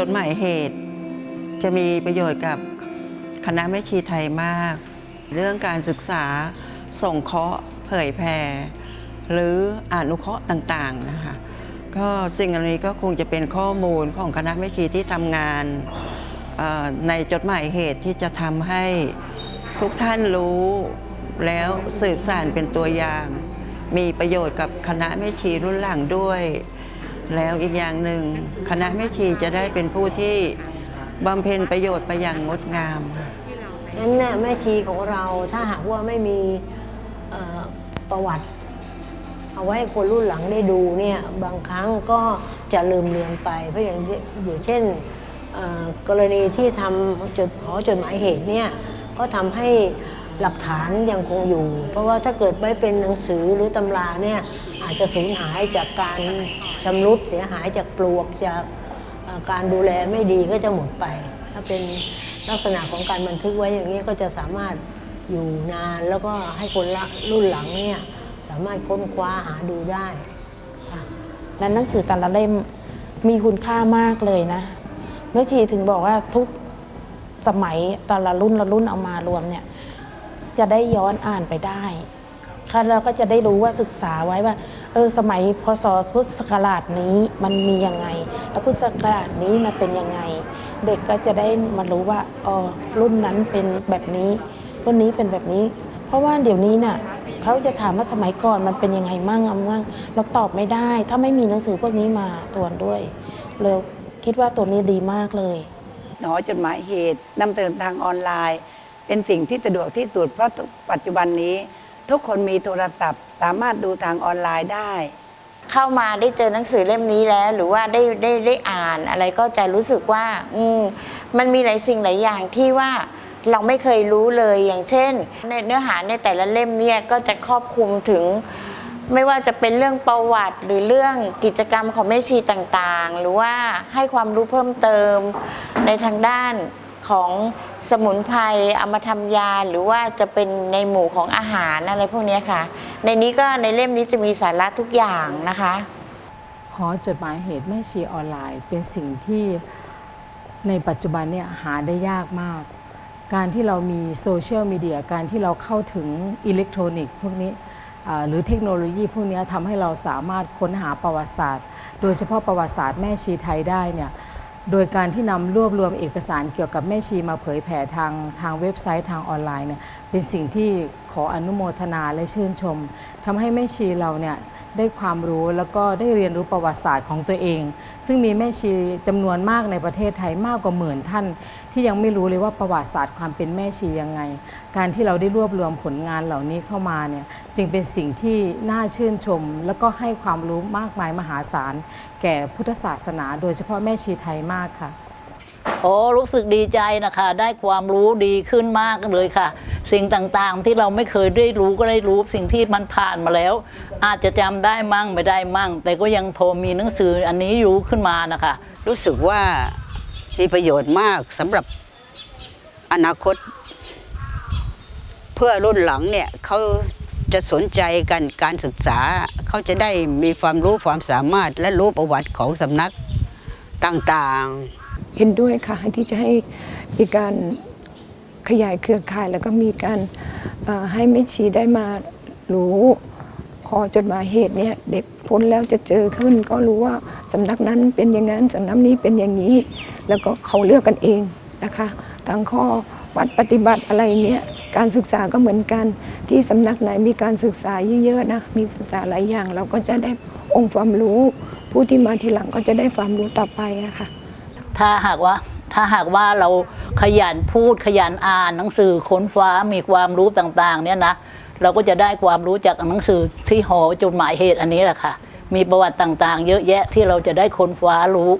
จดหมายเหตุ จะมีประโยชน์กับคณะแม่ชีไทยมาก เรื่องการศึกษาส่งเคราะห์เผยแผ่หรืออนุเคราะห์ต่างๆนะคะก็สิ่งอันนี้ก็คงจะเป็นข้อมูลของคณะแม่ชีที่ทำงานในจดหมายเหตุที่จะทำให้ทุกท่านรู้แล้วสืบสานเป็นตัวอย่าง มีประโยชน์กับคณะแม่ชีรุ่นหลังด้วย แล้วอีกอย่างหนึ่งคณะแม่ชีจะได้เป็นผู้ที่บำเพ็ญประโยชน์ไปอย่างงดงามค่ะนั้นเนี่ยแม่ชีของเราถ้าหากว่าไม่มีประวัติ เอาไว้ให้คนรุ่นหลังได้ดูเนี่ยบางครั้งก็จะลืมเลือนไป เพราะอย่างอย่างเช่นกรณีที่ทำจดหอจดหมายเหตุเนี่ยก็ทำให้หลักฐานยังคงอยู่ เพราะว่าถ้าเกิดไม่เป็นหนังสือหรือตำราเนี่ยอาจจะสูญหายจากการ ชำรุดเสียหายจากปลวกจากเอ่อการดูแลไม่ดีก็จะหมดไป ถ้าเป็นลักษณะของการบันทึกไว้อย่างนี้ก็จะสามารถอยู่นานแล้วก็ให้คนละรุ่นหลังเนี่ยสามารถค้นคว้าหาดูได้ค่ะและหนังสือแต่ละเล่มมีคุณค่ามากเลยนะแม่ชีถึงบอกว่าทุกสมัยแต่ละรุ่นละรุ่นเอามารวมเนี่ยจะได้ย้อนอ่านไปได้ค่ะเราก็จะได้รู้ว่าศึกษาไว้ว่า เออสมัยพศพุทธศักราชนี้มันมียังไง แล้วพุทธศักราชนี้มันเป็นยังไง เด็กก็จะได้มารู้ว่าอ๋อรุ่นนั้นเป็นแบบนี้รุ่นนี้เป็นแบบนี้ เพราะว่าเดี๋ยวนี้น่ะเขาจะถามว่าสมัยก่อนมันเป็นยังไงมั่งอะมั่งเราตอบไม่ได้ ถ้าไม่มีหนังสือพวกนี้มาตรวจด้วยเลยคิดว่าตัวนี้ดีมากเลยหนอจดหมายเหตุนำเสนอทางออนไลน์ เป็นสิ่งที่สะดวกที่สุดเพราะปัจจุบันนี้ ทุกคนมีโทรศัพท์สามารถดูทางออนไลน์ได้ เข้ามาได้เจอหนังสือเล่มนี้แล้ว หรือว่าได้ได้ได้อ่านอะไรก็จะรู้สึกว่า อืมมันมีหลายสิ่งหลายอย่างที่ว่าเราไม่เคยรู้เลยอย่างเช่น ในเนื้อหาในแต่ละเล่มเนี่ยก็จะครอบคลุมถึง ไม่ว่าจะเป็นเรื่องประวัติ หรือเรื่องกิจกรรมของแม่ชีต่างๆ หรือว่าให้ความรู้เพิ่มเติมในทางด้าน ของสมุนไพรเอามาทำยาหรือว่าจะเป็นในหมู่ของอาหารอะไรพวกนี้ค่ะ ในนี้ก็ในเล่มนี้จะมีสาระทุกอย่างนะคะหอจดหมายเหตุแม่ชีออนไลน์ เป็นสิ่งที่ในปัจจุบันเนี่ยหาได้ยากมาก การที่เรามีโซเชียลมีเดียการที่เราเข้าถึงอิเล็กทรอนิกส์พวกนี้หรือเทคโนโลยีพวกนี้ทำให้เราสามารถค้นหาประวัติศาสตร์ โดยเฉพาะประวัติศาสตร์แม่ชีไทยได้เนี่ย โดยการที่นำรวบรวมเอกสารเกี่ยวกับแม่ชีมาเผยแผ่ทางทางเว็บไซต์ทางออนไลน์เนี่ยเป็นสิ่งที่ขออนุโมทนาและชื่นชมทำให้แม่ชีเราเนี่ย ได้ความรู้แล้วก็ได้เรียนรู้ประวัติศาสตร์ของตัวเอง ซึ่งมีแม่ชีจำนวนมากในประเทศไทยมากกว่าหมื่นท่าน ที่ยังไม่รู้เลยว่าประวัติศาสตร์ความเป็นแม่ชียังไง การที่เราได้รวบรวมผลงานเหล่านี้เข้ามาเนี่ยจึงเป็นสิ่งที่น่าชื่นชม แล้วก็ให้ความรู้มากมายมหาศาล แก่พุทธศาสนา โดยเฉพาะแม่ชีไทยมากค่ะ โอ้รู้สึกดีใจนะคะ ได้ความรู้ดีขึ้นมากเลยค่ะ สิ่งต่างๆที่เราไม่เคยได้รู้ก็ได้รู้สิ่งที่มันผ่านมาแล้ว อาจจะจำได้มั่งไม่ได้มั่ง แต่ก็ยังพอมีหนังสืออันนี้รู้ขึ้นมานะคะ รู้สึกว่ามีประโยชน์มากสำหรับอนาคต เพื่อรุ่นหลังเนี่ยเขาจะสนใจกันการศึกษา เขาจะได้มีความรู้ความสามารถและรู้ประวัติของสำนักต่างๆ เห็นด้วยค่ะที่จะให้มีการขยายเครือข่าย แล้วก็มีการให้แม่ชีได้มารู้พอจดหมายเหตุเนี่ยเด็กพ้นแล้วจะเจอขึ้น ก็รู้ว่าสำนักนั้นเป็นอย่างนั้นสำนักนี้เป็นอย่างนี้ แล้วก็เขาเลือกกันเองนะคะทางข้อวัดปฏิบัติอะไรเนี่ยการศึกษาก็เหมือนกันที่สำนักไหนมีการศึกษาเยอะๆนะมีศึกษาหลายอย่าง เราก็จะได้องค์ความรู้ ผู้ที่มาทีหลังก็จะได้ความรู้ต่อไปนะคะ ถ้าหากว่าถ้าหากว่าเราขยันพูดขยันอ่านหนังสือค้นฟ้ามีความรู้ต่างๆ เนี่ยนะเราก็จะได้ความรู้จากหนังสือที่หอจดหมายเหตุอันนี้แหละค่ะ มีประวัติต่างๆ เยอะแยะที่เราจะได้ค้นฟ้ารู้